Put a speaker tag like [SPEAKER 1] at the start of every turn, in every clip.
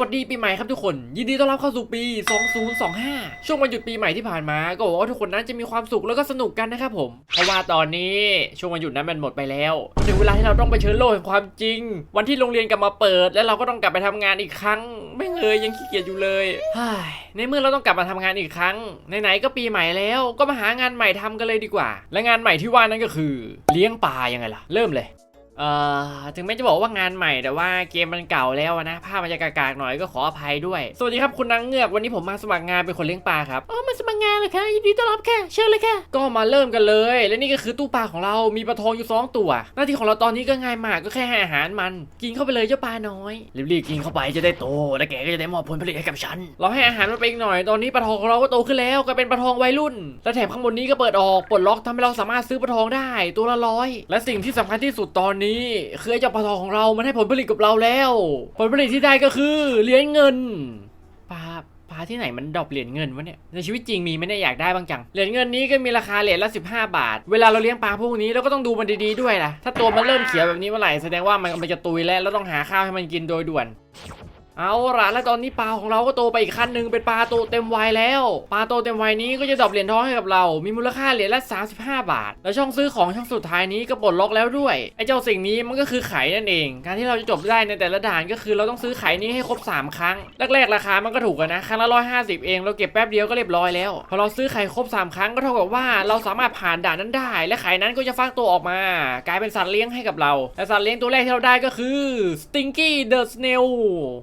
[SPEAKER 1] วัสดีปีใหม่ครับทุกคน ยินดีต้อนรับเข้าสู่ปี 2025 ช่วงวันหยุดปีใหม่ที่ผ่านมา ก็หวังว่าทุกคนนั้นจะมีความสุขแล้วก็สนุกกันนะครับผม เพราะว่าตอนนี้ช่วงวันหยุดนั้นมันหมดไปแล้วถึงเวลาที่เราต้องไปเชิญโลกแห่งความจริง วันที่โรงเรียนกลับมาเปิด แล้วเราก็ต้องกลับไปทำงานอีกครั้ง ไม่เงยยังขี้เกียจอยู่เลยในเมื่อเราต้องกลับมาทำงานอีกครั้งไหนๆก็ปีใหม่แล้ว ก็มาหางานใหม่ทำกันเลยดีกว่า และงานใหม่ที่ว่านั้นก็คือ เลี้ยงปลายังไงล่ะ เริ่มเลย เอ่อถึงแม้จะบอกว่างานใหม่แต่ว่าเกมมันเก่าแล้วนะภาพมันจะกากๆหน่อยก็ขออภัยด้วยสวัสดีครับคุณนางเงือกวันนี้ผมมาสมัครงานเป็นคนเลี้ยงปลาครับอ๋อมาสมัครงานเลยค่ะยินดีต้อนรับค่ะเชิญเลยค่ะก็มาเริ่มกันเลย และนี่ก็คือตู้ปลาของเรามีปลาทองอยู่สองตัว หน้าที่ของเราตอนนี้ก็ง่ายมากก็แค่ให้อาหารมัน กินเข้าไปเลยเจ้าปลาน้อยรีบๆกินเข้าไปจะได้โตและแกก็จะได้มอบผลผลิตให้กับฉันเราให้อาหารมันไปอีกหน่อยตอนนี้ปลาทองของเราก็โตขึ้นแล้วก็เป็นปลาทองวัยรุ่นและแถมข้างบนนี้ก็เปิดออกปลดล็อกทำให้เราสามารถซื้อปลาทองได้ตัวละร้อยและสิ่งที่สำคัญที่สุดตอนนี้คือไอ้เจ้าปลาทองของเรา มันให้ผลผลิตกับเราแล้ว ผลผลิตที่ได้ก็คือเหรียญเงินปลาปลาที่ไหนมันดรอปเหรียญเงินวะเนี่ย ในชีวิตจริงมีไม่ได้อยากได้บ้างจัง เหรียญเงินนี้ก็มีราคาเหรียญละ 15 บาท เวลาเราเลี้ยงปลาพวกนี้เราก็ต้องดูมันดีๆด้วยล่ะถ้าตัวมันเริ่มเขียวแบบนี้เมื่อไหร่แสดงว่ามันกำลังจะตุยแล้วเราต้องหาข้าวให้มันกินโดยด่วน เอาละแล้วตอนนี้ปลาของเราก็โตไปอีกขั้นหนึ่งเป็นปลาโตเต็มวัยแล้ว ปลาโตเต็มวัยนี้ก็จะดรอปเหรียญทองให้กับเรา มีมูลค่าเหรียญละ 35 บาท แล้วช่องซื้อของช่องสุดท้ายนี้ก็ปลดล็อกแล้วด้วย ไอ้เจ้าสิ่งนี้มันก็คือไข่นั่นเอง การที่เราจะจบได้ในแต่ละด่านก็คือเราต้องซื้อไข่นี้ให้ครบ 3 ครั้ง แรกๆราคามันก็ถูกกันนะครั้งละ150 เอง เราเก็บแป๊บเดียวก็เรียบร้อยแล้ว พอเราซื้อไข่ครบ 3 ครั้งก็เท่ากับว่าเราสามารถผ่านด่านนั้นได้ และไข่นั้นก็จะฟักตัวออกมา กลายเป็นสัตว์เลี้ยงให้กับเรา และสัตว์เลี้ยงตัวแรกที่เราได้ก็คือ Stinky the Snail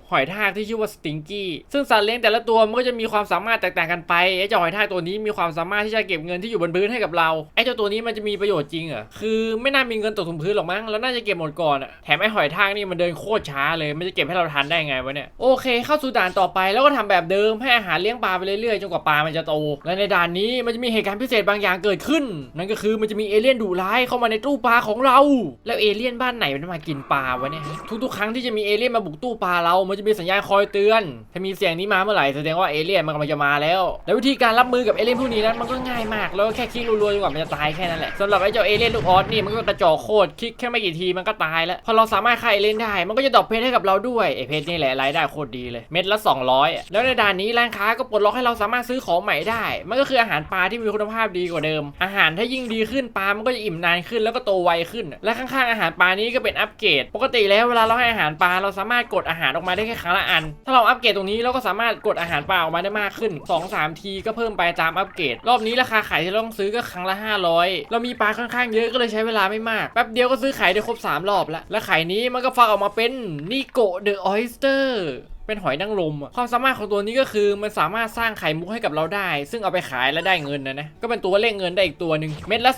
[SPEAKER 1] หอยทากที่ชื่อว่า Stinky ซึ่งสัตว์เลี้ยงแต่ละตัวมันก็จะมีความสามารถแตกต่างกันไปไอ้เจ้าหอยทากตัวนี้มีความสามารถที่จะเก็บเงินที่อยู่บนพื้นให้กับเราไอ้เจ้าตัวนี้มันจะมีประโยชน์จริงเหรอคือไม่น่ามีเงินตกถึงพื้นหรอกมั้งแล้วน่าจะเก็บหมดก่อนอะแถมไอ้หอยทากนี่มันเดินโคตรช้าเลยมันจะเก็บให้เราทันได้ไงวะเนี่ยโอเค เข้าสู่ด่านต่อไปแล้วก็ทำแบบเดิมให้อาหารเลี้ยงปลาไปเรื่อยๆจนกว่าปลามันจะโตและในด่านนี้มันจะมีเหตุการณ์พิเศษบางอย่างเกิดขึ้น นั่นก็คือมันจะมีเอเลี่ยนดุร้ายเข้ามาในตู้ปลาของเรา แล้วเอเลี่ยนบ้านไหนมันมากินปลาวะเนี่ยทุกๆครั้งที่จะมีเอเลี่ยนมาบุกตู้ปลาเรามันจะมีสัญญาณคอยเตือน ถ้ามีเสียงนี้มาเมื่อไหร่แสดงว่าเอเลี่ยนมันกำลังจะมาแล้ว แล้ววิธีการรับมือกับเอเลี่ยนพวกนี้นั้นมันก็ง่ายมากแล้วแค่คลิกรัวๆจนกว่ามันจะตายแค่นั้นแหละสำหรับไอ้เจ้าเอเลี่ยนลูกออสนี่มันก็กระจอกโคตรคลิกแค่ไม่กี่ทีมันก็ตายแล้วพอเราสามารถฆ่าเอเลี่ยนได้ มันก็จะดรอปเพชรให้กับเราด้วยไอเพชรนี่แหละรายได้โคตรดีเลยเม็ดละ 200อะแล้วในด่านนี้ร้านค้าก็ปลดล็อกให้เราสามารถซื้อของใหม่ได้ มันก็คืออาหารปลาที่มีคุณภาพดีกว่าเดิม อาหารถ้ายิ่งดีขึ้นปลามันก็จะอิ่มนานขึ้นแล้วก็โตไวขึ้น และข้างๆอาหารปลานี้ก็เป็นอัปเกรด ปกติแล้วเวลาเราให้อาหารปลาเราสามารถกดอาหารออกมาได้แค่ครั้งละอัน ถ้าเราอัปเกรดตรงนี้เราก็สามารถกดอาหารปลาออกมาได้มากขึ้น 2-3 ทีก็เพิ่มไปตามอัปเกรด รอบนี้ราคาขายที่เราต้องซื้อก็ครั้งละ 500 เรามีปลาค่อนข้างเยอะก็เลยใช้เวลาไม่มาก แป๊บเดียวก็ซื้อขายได้ครบ 3 รอบแล้วและไข่นี้มันก็ฟักออกมาเป็นนิโกเดอะออยสเตอร์ เป็นหอยนางรมอะความสามารถของตัวนี้ก็คือมันสามารถสร้างไข่มุกให้กับเราได้ ซึ่งเอาไปขายแล้วได้เงินนะนะก็เป็นตัวเลขเงินได้อีกตัวหนึ่งเม็ดละ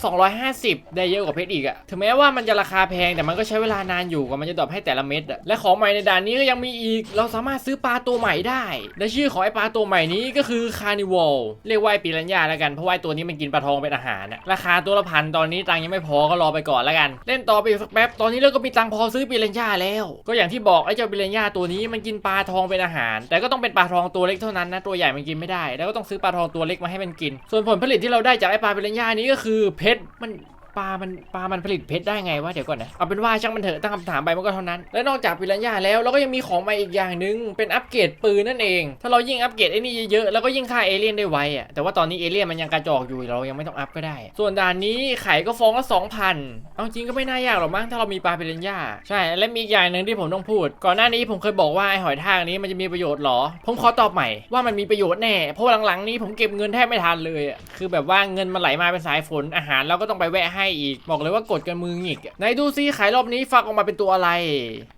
[SPEAKER 1] 250 ได้เยอะกว่าเพชรอีกอะถึงแม้ว่ามันจะราคาแพงแต่มันก็ใช้เวลานานอยู่กว่ามันจะดรอปให้แต่ละเม็ดอะและของใหม่ในด่านนี้ก็ยังมีอีก เราสามารถซื้อปลาตัวใหม่ได้ และชื่อของไอ้ปลาตัวใหม่นี้ก็คือคาร์นิวัลเรียกว่าปีรัญญาแล้วกันเพราะว่าตัวนี้มันกินปลาทองเป็นอาหารอะราคาตัวละพันตอนนี้ตังค์ยังไม่พอก็รอไปก่อนแล้วกัน เล่นต่อไปอีกสักแป๊บตอนนี้เราก็มีตังพอซื้อปีรัญญาแล้ว ก็อย่างที่บอกไอ้เจ้าปีรัญญาตัวนี้มันกินปลาทองเป็นอาหาร แต่ก็ต้องเป็นปลาทองตัวเล็กเท่านั้นนะตัวใหญ่มันกินไม่ได้ แล้วก็ต้องซื้อปลาทองตัวเล็กมาให้มันกิน ส่วนผลผลิตที่เราได้จากไอ้ปลาเปีรัญญานี้ก็คือเพชรมัน ปลา มันปลา มันผลิตเพชรได้ไงวะเดี๋ยวก่อนนะเอาเป็นว่าช่างมันเถอะตั้งคำถามไปมันก็เท่านั้น และนอกจากปิรัญญาแล้วเราก็ยังมีของใหม่อีกอย่างหนึ่งเป็นอัปเกรดปืนนั่นเอง ถ้าเรายิ่งอัปเกรดไอ้นี่เยอะๆแล้วก็ยิ่งฆ่าเอเลี่ยนได้ไวอะแต่ว่าตอนนี้เอเลี่ยนมันยังกระจอกอยู่เรายังไม่ต้องอัพก็ได้ ส่วนด่านนี้ไข่ก็ฟองละ2,000เอาจริงก็ไม่น่ายากหรอกมั้งถ้าเรามีปลาปิรัญญาใช่และมีอีกอย่างหนึ่งที่ผมต้องพูด ก่อนหน้านี้ผมเคยบอกว่าไอ้หอยทากนี้มันจะมีประโยชน์หรอ ผมขอตอบใหม่ว่ามันมีประโยชน์แน่เพราะหลังๆนี้ผมเก็บเงินแทบไม่ทันเลยคือแบบว่าเงินมันไหลมาเป็นสายฝนอาหารเราก็ต้องไปแวะให้อีก บอกเลยว่ากดกันมือหงิกไหนดูซิขายรอบนี้ฟักออกมาเป็นตัวอะไร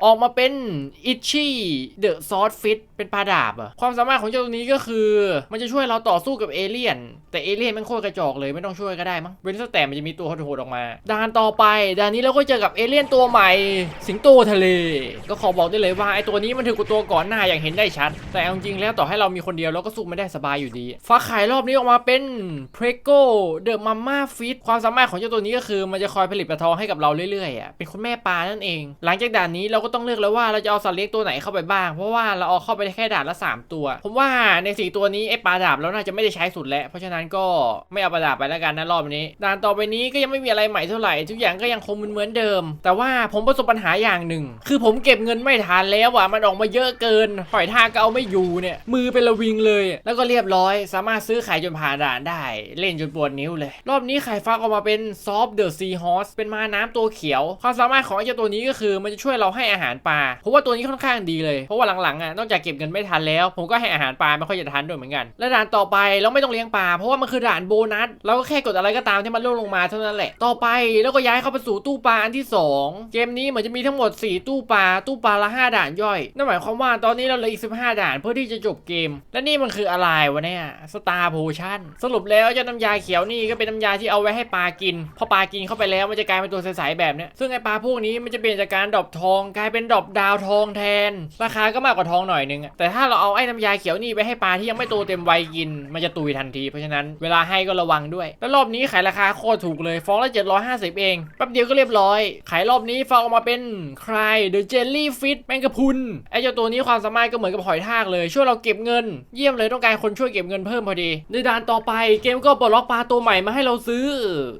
[SPEAKER 1] ออกมาเป็นอิชชี่เดอะซอสฟิตเป็นปลาดาบอะความสามารถของเจ้าตัวนี้ก็คือ มันจะช่วยเราต่อสู้กับเอเลี่ยน แต่เอเลี่ยนมันโคตรกระจอกเลยไม่ต้องช่วยก็ได้มั้งเว้นแต่มันจะมีตัวโหดออกมาด่านต่อไปด่านนี้เราก็เจอกับเอเลี่ยนตัวใหม่ สิงโตทะเล ก็ขอบอกได้เลยว่าไอตัวนี้มันถือกว่าตัวก่อนหน้าอย่างเห็นได้ชัด แต่เอาจริงๆแล้วต่อให้เรามีคนเดียวเราก็สู้ไม่ได้สบายอยู่ดีฟ้าขายรอบนี้ออกมาเป็นเพรโกเดอะมัมม่าฟิตความสามารถของเจ้าตัวนี้นี้ก็คือมันจะคอยผลิตปลาทองให้กับเราเรื่อยๆอะเป็นคุณแม่ปลานั่นเอง หลังจากด่านนี้เราก็ต้องเลือกแล้วว่าเราจะเอาสัตว์เลี้ยงตัวไหนเข้าไปบ้าง เพราะว่าเราเอาเข้าไปแค่ด่านละ 3 ตัว ผมว่าในสี่ตัวนี้ไอ้ปลาดาบเราน่าจะไม่ได้ใช้สุดแล้ว เพราะฉะนั้นก็ไม่เอาปลาดาบไปแล้วกันนะรอบนี้ ด่านต่อไปนี้ก็ยังไม่มีอะไรใหม่เท่าไหร่ ทุกอย่างก็ยังคงเหมือนเดิม แต่ว่าผมประสบปัญหาอย่างหนึ่ง คือผมเก็บเงินไม่ทันแล้วอะมันออกมาเยอะเกินหอยทากก็เอาไม่อยู่เนี่ยมือเป็นระวิงเลย แล้วก็เรียบร้อย สามารถซื้อขายจนผ่านด่านได้ เล่นจนปวดนิ้วเลย รอบนี้ไข่ฟักออกมาเป็นซอฟเดอะซีฮอสเป็นม้าน้ำตัวเขียว ความสามารถของไอ้เจ้าตัวนี้ก็คือมันจะช่วยเราให้อาหารปลาเพราะว่าตัวนี้ค่อนข้างดีเลย เพราะว่าหลังๆอะนอกจากเก็บเงินไม่ทันแล้ว ผมก็ให้อาหารปลาไม่ค่อยจะทันด้วยเหมือนกัน และด่านต่อไปเราไม่ต้องเลี้ยงปลาเพราะว่ามันคือด่านโบนัสเราก็แค่กดอะไรก็ตามที่มันล่วงลงมาเท่านั้นแหละต่อไปแล้วก็ย้ายเข้าไปสู่ตู้ปลาอันที่สองเกมนี้เหมือนจะมีทั้งหมด 4 ตู้ปลาตู้ปลาละ 5 ด่านย่อยนั่นหมายความว่าตอนนี้เราเหลืออีก 15 ด่านเพื่อที่จะจบเกม และนี่มันคืออะไรวะเนี่ยสตาร์โพชั่นสรุปแล้วเจ้าน้ำยาเขียวนี่ก็เป็นน้ำยาที่เอาไว้ให้ปลากินพอปลากินเข้าไปแล้วมันจะกลายเป็นตัวใสๆแบบเนี้ยซึ่งไอปลาพวกนี้มันจะเปลี่ยนจากการดรอปทองกลายเป็นดรอปดาวทองแทน ราคาก็มากกว่าทองหน่อยนึงแต่ถ้าเราเอาไอ้น้ำยาเขียวนี่ไปให้ปลาที่ยังไม่โตเต็มวัยกิน มันจะตุยทันที เพราะฉะนั้นเวลาให้ก็ระวังด้วย แล้วรอบนี้ขายราคาโคตรถูกเลยฟองละ750 เองแป๊บเดียวก็เรียบร้อย ขายรอบนี้ฟองออกมาเป็นใครเดอะเจลลี่ฟิตแมงกะพุนไอเจ้าตัวนี้ความสามารถก็เหมือนกับหอยทากเลยช่วยเราเก็บเงิน เยี่ยมเลยต้องการคนช่วยเก็บเงินเพิ่มพอดีในด่านต่อไปเกมก็ปลดล็อกปลาตัวใหม่มาให้เราซื้อ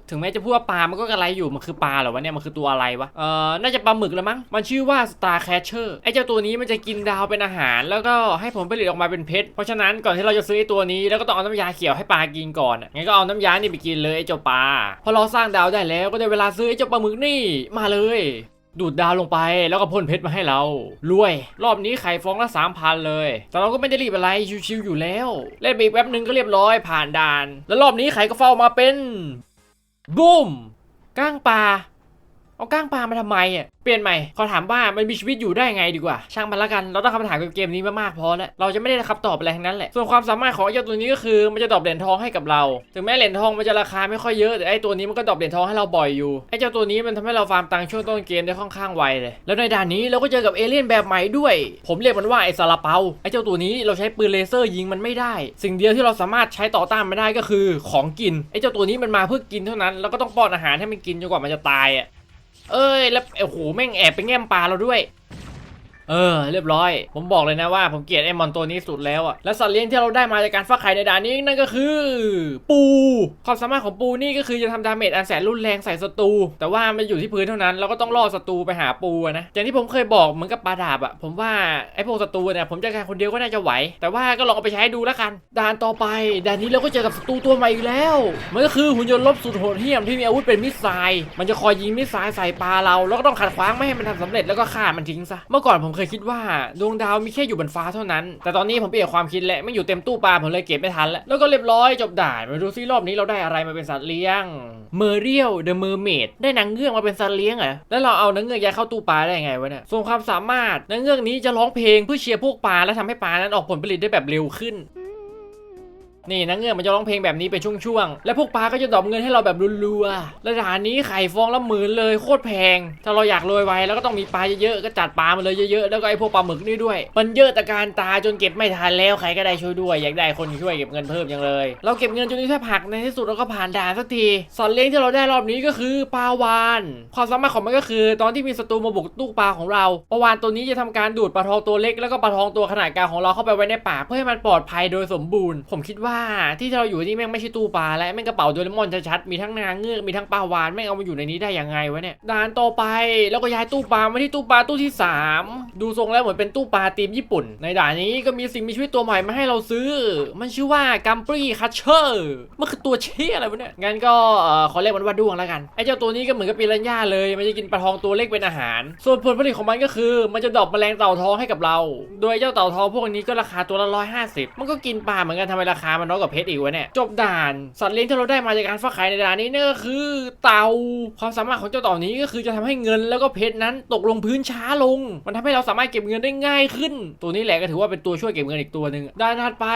[SPEAKER 1] ถึงแม้จะพูดว่าปลา มันก็กระไรอยู่ มันคือปลาเหรอวะเนี่ย มันคือตัวอะไรวะ เอ่อ น่าจะปลาหมึกล้วมั้ง มันชื่อว่า Star Catcher ไอ้เจ้าตัวนี้มันจะกินดาวเป็นอาหาร แล้วก็ให้ผลผลิตออกมาเป็นเพชร เพราะฉะนั้นก่อนที่เราจะซื้อไอ้ตัวนี้ แล้วก็ต้องเอาน้ำยาเขียวให้ปลากินก่อนงั้นก็เอาน้ำยานี่ไปกินเลยไอ้เจ้าปลา พอเราสร้างดาวได้แล้วก็ได้เวลาซื้อไอ้เจ้าปลาหมึกนี่ มาเลยดูดดาวลงไปแล้วก็พ่นเพชรมาให้เรารวย รอบนี้ไข่ฟองละสามพันเลย แต่เราก็ไม่ได้รีบอะไรชิวๆอยู่แล้ว เล่นไปอีกแป๊บนึงก็เรียบร้อยผ่านด่าน แล้วรอบนี้ไข่ก็เฝ้ามาเป็น บูมก้างปลา เอาก้างปลามาทำไมอะเปลี่ยนใหม่ขอถามว่ามันมีชีวิตอยู่ได้ไงดีกว่า ช่างมันละกัน เราต้องคำถามกับเกมนี้มามากพอแล้ว เราจะไม่ได้คำตอบอะไรทั้งนั้นแหละ ส่วนความสามารถของไอ้เจ้าตัวนี้ก็คือมันจะดรอปเหรียญทองให้กับเรา ถึงแม้เหรียญทองมันจะราคาไม่ค่อยเยอะแต่ไอ้ตัวนี้มันก็ดรอปเหรียญทองให้เราบ่อยอยู่ ไอ้เจ้าตัวนี้มันทำให้เราฟาร์มตังค์ช่วงต้นเกมได้ค่อนข้างไวเลย แล้วในด่านนี้เราก็เจอกับเอเลี่ยนแบบใหม่ด้วย ผมเรียกมันว่าไอ้ซาลาเปา ไอ้เจ้าตัวนี้เราใช้ปืนเลเซอร์ยิงมันไม่ได้ สิ่งเดียวที่เราสามารถใช้ต่อต้านมันได้ก็คือของกิน ไอ้เจ้าตัวนี้มันมาเพื่อกินเท่านั้น แล้วก็ต้องป้อนอาหารให้มันกินจนกว่ามันจะตายอะ เอ้ยแล้วโอ้โหแม่งแอบไปแง้มปลาเราด้วย เออเรียบร้อย ผมบอกเลยนะว่าผมเกลียดไอ้มอนตัวนี้สุดแล้วอะและสัตว์เลี้ยงที่เราได้มาจากการฟักไข่ในด่านนี้นั่นก็คือ ปูความสามารถของปูนี่ก็คือจะทำดาเมจอันแสนรุนแรงใส่ศัตรูแต่ว่ามันอยู่ที่พื้นเท่านั้นเราก็ต้องล่อศัตรูไปหาปูนะอย่างที่ผมเคยบอกเหมือนกับปลาดาบอะผมว่าไอ้พวกศัตรูเนี่ยผมจะแค่คนเดียวก็น่าจะไหว แต่ว่าก็ลองเอาไปใช้ดูแล้วกันด่านต่อไปด่านนี้เราก็เจอกับศัตรูตัวใหม่อีกแล้ว มันก็คือหุ่นยนต์ลบสุดโหดเหี้ยมที่มีอาวุธเป็นมิสไซล์มันจะคอยยิงมิสไซล์ใส่ปลาเราแล้วก็ต้องขัดขวางไม่ให้มันทำสำเร็จแล้วก็ฆ่ามันทิ้งซะเมื่อก่อนผมเคยคิดว่าดวงดาวมีแค่อยู่บนฟ้าเท่านั้น แต่ตอนนี้ผมเปลี่ยนความคิดแล้วไม่อยู่เต็มตู้ปลาผมเลยเก็บไม่ทันแล้ว แล้วก็เรียบร้อยจบด่านมาดูซิรอบนี้เราได้อะไรมาเป็นสัตว์เลี้ยง เมอร์เรียลเดอะเมอร์เมดได้นางเงือกมาเป็นสัตว์เลี้ยงเหรอ แล้วเราเอานางเงือกย้ายเข้าตู้ปลาได้ไงวะเนี่ย ส่วนความสามารถนางเงือกนี้จะร้องเพลงเพื่อเชียร์พวกปลาและทำให้ปลานั้นออกผลผลิตได้แบบเร็วขึ้น นี่นางเงือกมันจะร้องเพลงแบบนี้เป็นช่วงๆ และพวกปลาก็จะดอปเงินให้เราแบบรัวๆและดานนี้ไข่ฟองละหมื่นเลยโคตรแพง ถ้าเราอยากรวยไวแล้วก็ต้องมีปลาเยอะๆ ก็จัดปลามาเลยเยอะๆ แล้วก็ไอ้พวกปลาหมึกนี่ด้วย มันเยอะแต่การตาจนเก็บไม่ทันแล้วใครก็ได้ช่วยด้วย อยากได้คนช่วยเก็บเงินเพิ่มยังเลย เราเก็บเงินจนนี้แทบผักในที่สุดเราก็ผ่านด่านสักทีสัตว์เลี้ยงที่เราได้รอบนี้ก็คือปลาวานความสามารถของมันก็คือ ตอนที่มีศัตรูมาบุกตู้ปลาของเราปลาวานตัวนี้จะทำการดูดปลาทองตัวเล็กแล้วก็ปลาทองตัวขนาดกลางของเราเข้าไปไว้ในปากเพื่อให้มันปลอดภัยโดยสมบูรณ์ผมคิดว่าที่เราอยู่ที่แม่งไม่ใช่ตู้ปลาและแม่งกระเป๋าโดเรมอนชัดๆมีทั้งนางเงือกมีทั้งปลาวานแม่งเอามาอยู่ในนี้ได้ยังไงวะเนี่ยด่านต่อไปแล้วก็ย้ายตู้ปลามาที่ตู้ปลาตู้ที่สามดูทรงแล้วเหมือนเป็นตู้ปลาทีมญี่ปุ่น ในด่านนี้ก็มีสิ่งมีชีวิตตัวใหม่มาให้เราซื้อ มันชื่อว่ากัมปรีคัชเชอร์มันคือตัวเชี่ยอะไรวะเนี่ยงั้นก็ขอเรียกมันว่าด้วงแล้วกันไอ้เจ้าตัวนี้ก็เหมือนกับปีรัญญาเลยมันจะกินปลาทองตัวเล็กเป็นอาหาร ส่วนผลผลิตของมันก็คือ มันจะดรอปแมลงเต่าทองให้กับเรา โดยเจ้าเต่าทองพวกนี้ก็ราคาตัวละร้อยห้าสิบมันก็กินปลาเหมือนกันทำไมราคามันน้อยกว่าเพชรอีกวะเนี่ย จบด่าน สัตว์เลี้ยงที่เราได้มาจากการฟักไข่ในด่านนี้นั่นก็คือ เต่า ความสามารถของเจ้าเต่านี้ก็คือจะทำให้เงินแล้วก็เพชรนั้นตกลงพื้นช้าลง มันทำให้เราสามารถเก็บเงินได้ง่ายขึ้น ตัวนี้แหละก็ถือว่าเป็นตัวช่วยเก็บเงินอีกตัวหนึ่งด่านถัดไป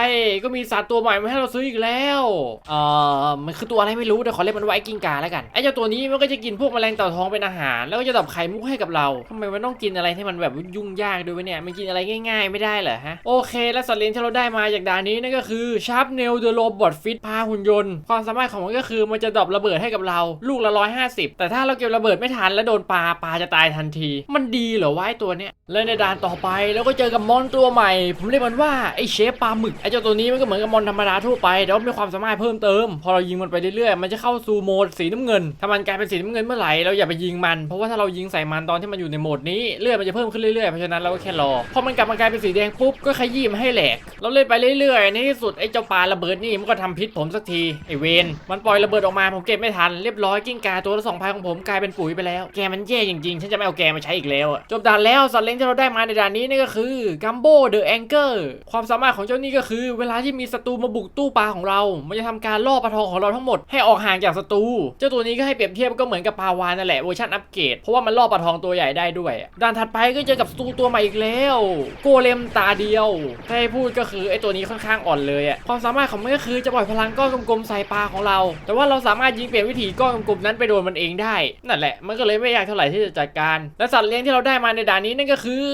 [SPEAKER 1] ก็มีสัตว์ตัวใหม่มาให้เราซื้ออีกแล้วเอ่อมันคือตัวอะไรไม่รู้แต่ขอเรียกมันว่าไอ้กิ้งกาแล้วกันไอ้เจ้าตัวนี้มันก็จะกินพวกแมลงเต่าทองเป็นอาหาร แล้วก็จะตอบไข่มุกให้กับเราทำไมมันต้องกินอะไรที่มันแบบยุ่งยากด้วยเนี่ยมันกินอะไรง่าย ๆ ไม่ได้เหรอฮะโอเค แล้วสัตว์เลี้ยงที่เราได้มาจากด่านนี้นั่นก็คือชาร์ปเนลเดอะโรบอทฟิตพาหุ่นยนต์ ความสามารถของมันก็คือมันจะดรอประเบิดให้กับเราลูกละ150แต่ถ้าเราเก็บระเบิดไม่ทันแล้วโดนปลาปลาจะตายทันที มันดีเหรอวะไอตัวเนี้ยและในด่านต่อไปเราก็เจอกับมอนตัวใหม่ ผมเรียกมันว่าไอเชฟปลาหมึกไอเจ้าตัวนี้มันก็เหมือนกับมอนธรรมดาทั่วไปแต่ว่ามีความสามารถเพิ่มเติม พอเรายิงมันไปเรื่อยๆมันจะเข้าสู่โหมดสีน้ำเงิน ถ้ามันกลายเป็นสีน้ำเงินเมื่อไหร่เราอย่าไปยิงมัน เพราะว่าถ้าเรายิงใส่มันตอนที่มันอยู่ในโหมดนี้เลือดมันจะเพิ่มขึ้นเรื่อยๆเพราะฉะนั้นเราก็แค่รอพอมันกลับมากลายเป็นสีแดงปุ๊บก็ขยี้มันให้แหลกเราเล่นไปเรื่อยๆในที่สุดไอเจ้าปลาระเบิดนี่มันก็ทำพิษผมสักทีไอเวนมันปล่อยระเบิดออกมาผมเก็บไม่ทันเรียบร้อยกิ้งกาตัวละสองพันของผมกลายเป็นปุ๋ยไปแล้วแกมันแย่จริงๆฉันจะไม่เอาแกมาใช้อีกแล้วอะจบด่านแล้วสัตว์เลี้ยงที่เราได้มาในด่านนี้นี่ก็คือกัมโบเดอะแองเกอร์ความสามารถของเจ้านี่ก็คือ เวลาที่มีศัตรูมาบุกตู้ปลาของเรา มันจะทำการล่อปลาทองของเราทั้งหมดให้ออกห่างจากศัตรูเจ้าตัวนี้ก็ให้เปรียบเทียบก็เหมือนกับปลาวานนั่นแหละเวอร์ชันอัปเกรดเพราะว่ามันล่อปลาทองตัวใหญ่ได้ด้วยด่านถัดไปก็เจอกับศัตรูตัวใหม่อีกแล้ว โกเลมตาเดียวถ้าให้พูดก็คือไอ้ตัวนี้ค่อนข้างอ่อนเลยอะความสาามารถของมันก็คือจะปล่อยพลังก้อนกลมๆใส่ปลาของเรา แต่ว่าเราสามารถยิงเปลี่ยนวิถีก้อนกลมๆนั้นไปโดนมันเองได้ นั่นแหละ มันก็เลยไม่ยากเท่าไหร่ที่จะจัดการ และสัตว์เลี้ยงที่เราได้มาในด่านนี้นั่นก็คือ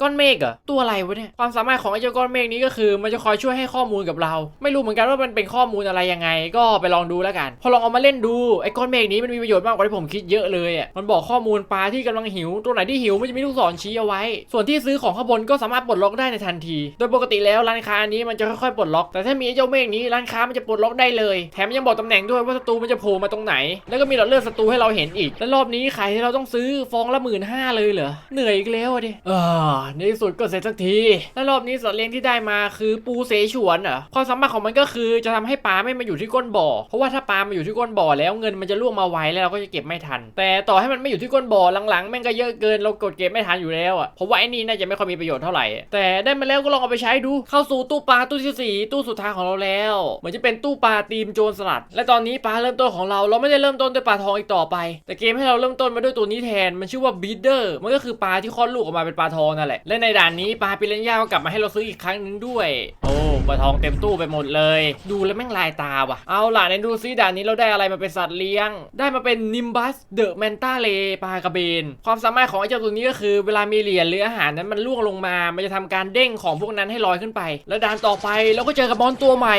[SPEAKER 1] ก้อนเมฆเหรอตัวอะไรวะเนี่ย ความสามารถของไอ้เจ้าก้อนเมฆนี้ก็คือมันจะคอยช่วยให้ข้อมูลกับเรา ไม่รู้เหมือนกันว่ามันเป็นข้อมูลอะไรยังไง ก็ไปลองดูแล้วกัน พอลองเอามาเล่นดู ไอ้ก้อนเมฆนี้มันมีประโยชน์มากกว่าที่ผมคิดเยอะเลยอะ มันบอกข้อมูลปลาที่กำลังหิว ตัวไหนที่หิวมันจะมีลูกศรชี้เอาไว้ ส่วนที่ซื้อของข้างบนก็สามารถปลดล็อกได้ในทันที โดยปกติแล้วร้านค้าอันนี้มันจะค่อยๆปลดล็อก แต่ถ้ามีไอ้เจ้าเมฆนี้ร้านค้ามันจะปลดล็อกได้เลย แถมยังบอกตำแหน่งด้วยว่าศัตรูมันจะโผล่มาตรงไหน แล้วก็มีหลอดเลือดศัตรูให้เราเห็นอีก และรอบนี้ไข่ที่เราต้องซื้อฟองละหมื่นห้าเลยเหรอ เหนื่อยอีกแล้วดิเออในที่สุดก็เสร็จสักที และรอบนี้สัตว์เลี้ยงที่ได้มาคือปูเสฉวนเหรอความสามารถของมันก็คือจะทำให้ปลาไม่มาอยู่ที่ก้นบ่อ เพราะว่าถ้าปลามาอยู่ที่ก้นบ่อแล้วเงินมันจะล่วงมาไวแล้วเราก็จะเก็บไม่ทัน แต่ต่อให้มันไม่อยู่ที่ก้นบ่อหลังๆแม่งก็เยอะเกินเรากดเก็บไม่ทันอยู่แล้วอะเพราะว่าไอ้นี่น่าจะไม่ค่อยมีประโยชน์เท่าไหร่แต่ได้มาแล้วก็ลองเอาไปใช้ดูเข้าสู่ตู้ปลาตู้ที่สี่ตู้สุดท้ายของเราแล้วเหมือนจะเป็นตู้ปลาทีมโจรสลัด และตอนนี้ปลาเริ่มต้นของเราเราไม่ได้เริ่มต้นด้วยปลาทองอีกต่อไป แต่เกมให้เราเริ่มต้นมาด้วยตัวนี้แทนมันชื่อว่าบีเดอร์มันก็คือปลาที่คลอดลูกออกมาเป็นปลาทองนั่นแหละและในด่านนี้ปลาปิเรนย่าก็กลับมาให้เราซื้ออีกครั้งหนึ่งด้วยโอ้ปลาทองเต็มตู้ไปหมดเลย ดูแล้วแม่งลายตาว่ะเอาล่ะในดูซิด่านนี้เราได้อะไรมาเป็นสัตว์เลี้ยง ได้มาเป็นนิมบัสเดอะแมนตาเลปลากระเบน ความสามารถของไอ้เจ้าตัวนี้ก็คือ เวลามีเหรียญหรืออาหารนั้นมันล่วงลงมา มันจะทำการเด้งของพวกนั้นให้ลอยขึ้นไป แล้วด่านต่อไปเราก็เจอกับมอนตัวัวใหม่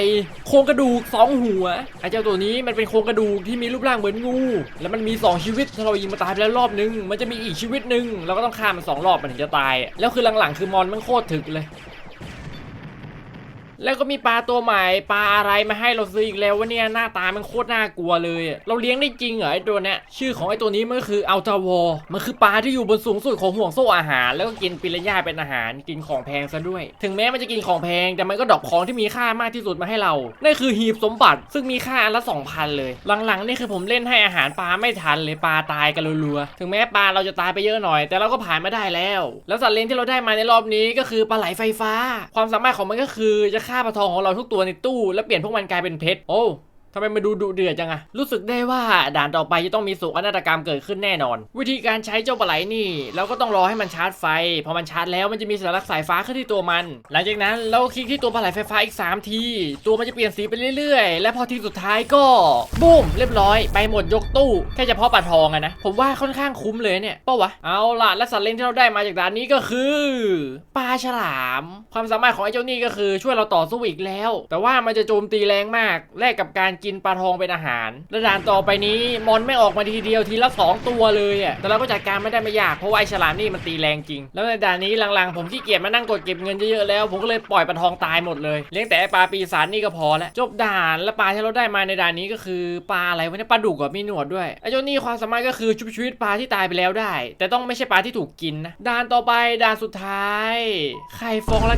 [SPEAKER 1] โครงกระดูกสองหัวไอ้เจ้าตัวนี้มันเป็นโครงกระดูกที่มีรูปร่างเหมือนงู แล้วมันมี 2 ชีวิตถ้าเรายิงมาตายไปแล้วรอบนึง มันจะมีอีกชีวิตหนึ่งเราก็ต้องฆ่ามันสองรอบมันถึงจะตาย แล้วคือหลังๆคือมอนมันโคตรถึกเลย แล้วก็มีปลาตัวใหม่ปลาอะไรมาให้เราซื้ออีกแล้ววะเนี่ยหน้าตามันโคตรน่ากลัวเลย เราเลี้ยงได้จริงเหรอไอ้ตัวเนี้ยชื่อของไอ้ตัวนี้มันก็คืออัลตาวอมันคือปลาที่อยู่บนสูงสุดของห่วงโซ่อาหาร แล้วก็กินปิรันย่าเป็นอาหารกินของแพงซะด้วย ถึงแม้มันจะกินของแพงแต่มันก็ดรอกของที่มีค่ามากที่สุดมาให้เรานั่นคือหีบสมบัติซึ่งมีค่าอันละ2,000เลย หลังๆนี่คือผมเล่นให้อาหารปลาไม่ทันเลยปลาตายกันรัวๆถึงแม้ปลาเราจะตายไปเยอะหน่อย แต่เราก็ผ่านมาได้แล้ว แล้วสัตว์เลี้ยงที่เราได้มาในรอบนี้ก็คือปลาไหลไฟฟ้า ความสามารถของมันก็คือจะฆ่าปลาทองของเราทุกตัวในตู้ แล้วเปลี่ยนพวกมันกลายเป็นเพชร โอ้ ทำไมมาดูดุเดือดจังอะรู้สึกได้ว่าด่านต่อไปจะต้องมีโศกนาฏกรรมเกิดขึ้นแน่นอน วิธีการใช้เจ้าปลาไหลนี่ เราก็ต้องรอให้มันชาร์จไฟ พอมันชาร์จแล้วมันจะมีสัญลักษณ์สายฟ้าขึ้นที่ตัวมัน หลังจากนั้นเราคลิกที่ตัวปลาไหลไฟฟ้าอีก 3 ที ตัวมันจะเปลี่ยนสีไปเรื่อยๆ และพอทีสุดท้ายก็บูมเรียบร้อยไปหมดยกตู้แค่เฉพาะปลาทองอะนะ ผมว่าค่อนข้างคุ้มเลยเนี่ยเป้าวะ เอาล่ะและสัตว์เลี้ยงที่เราได้มาจากด่านนี้ก็คือปลาฉลาม ความสามารถของไอ้เจ้านี่ก็คือช่วยเราต่อสู้อีกแล้ว แต่ว่ามันจะโจมตีแรงมากแลกกับการกินปลาทองเป็นอาหาร และด่านต่อไปนี้มอนไม่ออกมาทีเดียวทีละสองตัวเลยอะแต่เราก็จัดการไม่ได้ไม่ยากเพราะว่าไอ้ฉลามนี่มันตีแรงจริง แล้วในด่านนี้หลังๆผมขี้เกียจมานั่งกดเก็บเงินเยอะๆแล้ว ผมก็เลยปล่อยปลาทองตายหมดเลยเลี้ยงแต่ปลาปีศาจนี่ก็พอแล้วจบด่านและปลาที่เราได้มาในด่านนี้ก็คือปลาอะไรวะเนี่ยปลาดุกกับมีหนวดด้วยไอ้เจ้านี่ความสามารถก็คือชุบชีวิตปลาที่ตายไปแล้วได้ แต่ต้องไม่ใช่ปลาที่ถูกกินนะด่านต่อไปด่านสุดท้ายไข่ฟองละ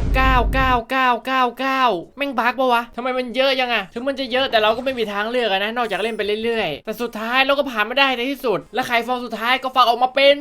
[SPEAKER 1] 99999แม่งบักปะวะทำไมมันเยอะยังอะถึงมันจะเยอะแต่เราก็ไไม่มีทางเลือกนะ นอกจากเล่นไปเรื่อยๆ แต่สุดท้ายเราก็ผ่านมาได้ในที่สุด และไข่ฟองสุดท้ายก็ฟักออกมาเป็น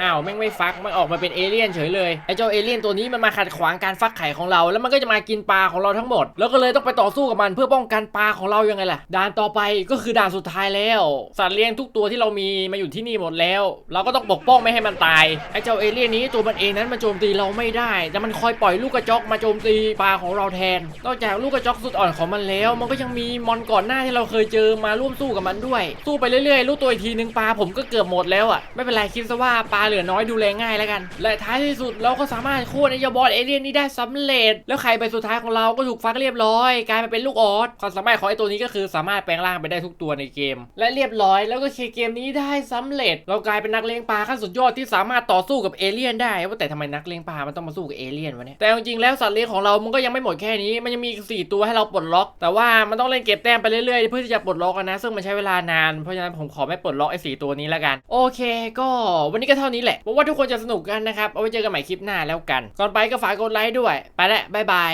[SPEAKER 1] อ้าวแม่งไม่ฟักมันออกมาเป็นเอเลี่ยนเฉยเลยไอ้เจ้าเอเลี่ยนตัวนี้มันมาขัดขวางการฟักไข่ของเรา แล้วมันก็จะมากินปลาของเราทั้งหมด แล้วก็เลยต้องไปต่อสู้กับมันเพื่อป้องกันปลาของเรายังไงล่ะด่านต่อไปก็คือด่านสุดท้ายแล้ว สัตว์เลี้ยงทุกตัวที่เรามีมาอยู่ที่นี่หมดแล้ว เราก็ต้องปกป้องไม่ให้มันตายไอ้เจ้าเอเลี่ยนนี้ตัวมันเองนั้นมันโจมตีเราไม่ได้ แต่มันคอยปล่อยลูกกระจอกมาโจมตีปลาของเราแทนนอกจากลูกกระจอกสุดอ่อนของมันแล้ว มันก็ยังมีมอนก่อนหน้าที่เราเคยเจอมาร่วมสู้กับมันด้วย สู้ไปเรื่อยๆรู้ตัวอีกทีนึงปลาผมก็เกือบหมดแล้วอะไม่เป็นไรคิดซะว่าปลาเหลือน้อยดูแลง่ายแล้วกัน และท้ายที่สุดเราก็สามารถโค่นไอ้ยาบอสเอเลี่ยนนี้ได้สำเร็จ แล้วใครไปสุดท้ายของเราก็ถูกฟักเรียบร้อยกลายมาเป็นลูกออสความสามารถของไอ้ตัวนี้ก็คือสามารถแปลงร่างไปได้ทุกตัวในเกม และเรียบร้อยแล้วก็เคเกมนี้ได้สำเร็จ เรากลายเป็นนักเลี้ยงปลาขั้นสุดยอดที่สามารถต่อสู้กับเอเลี่ยนได้ว่าแต่ทำไมนักเลี้ยงปลามันต้องมาสู้กับเอเลี่ยนวะเนี่ยแต่จริงๆแล้วสัตว์เลี้ยงของเรามันก็ยังไม่หมดแค่นี้มันยังมีอีกสี่ตัวให้เราปลดล็อก แต่ว่ามันต้องเล่นเกดแต้มไปเรื่อยๆ เพื่อที่จะปลดล็อกนะ ซึ่งมันใช้เวลานาน เพราะฉะนั้นผมขอไม่ปลดล็อกไอ้สี่ตัวนี้แล้วกัน โอเค ก็วันนี้ก็เท่านี้แหละหวังว่าทุกคนจะสนุกกันนะครับ เอาไว้เจอกันใหม่คลิปหน้าแล้วกัน ก่อนไปก็ฝากกดไลค์ด้วย ไปละบ๊ายบาย